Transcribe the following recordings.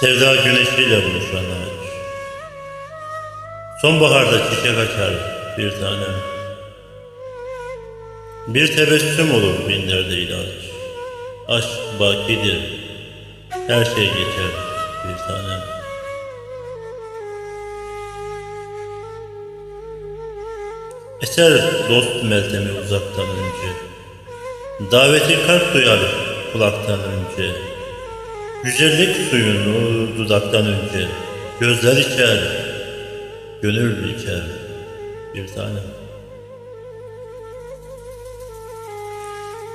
Sevda güneşiyle buluşan ağaç. Sonbaharda çiçek açar bir tanem. Bir tebessüm olur binlerde ilaç. Aşk bakidir, her şey geçer bir tanem. Eser dost meltemi uzaktan önce. Daveti kalp duyar kulaktan önce. Güzellik suyunu dudaktan önce. Gözler içer, gönül içer bir tanem.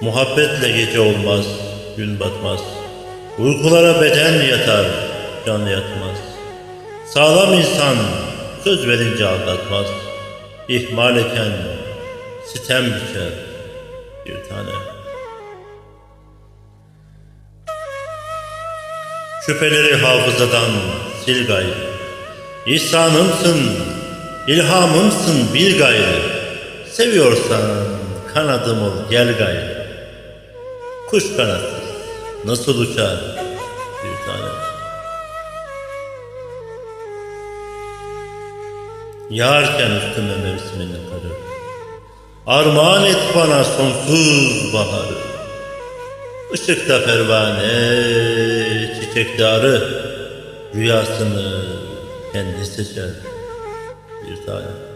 Muhabbetle gece olmaz, gün batmaz. Uykulara beden yatar, can yatmaz. Sağlam insan söz verince aldatmaz. İhmal eken sitem biçer bir tane. Şüpheleri hafızadan sil gayrı. İhsanımsın, ilhamımsın bir gayrı. Seviyorsan kanadım ol gel gayrı. Kuş kanatsız nasıl uçar bir tane. Yağarken üstüme mevsiminin karı. Armağan et bana sonsuz baharı. Işıkta pervane, çiçekte arı. Rüyasını kendi seçer bir tane.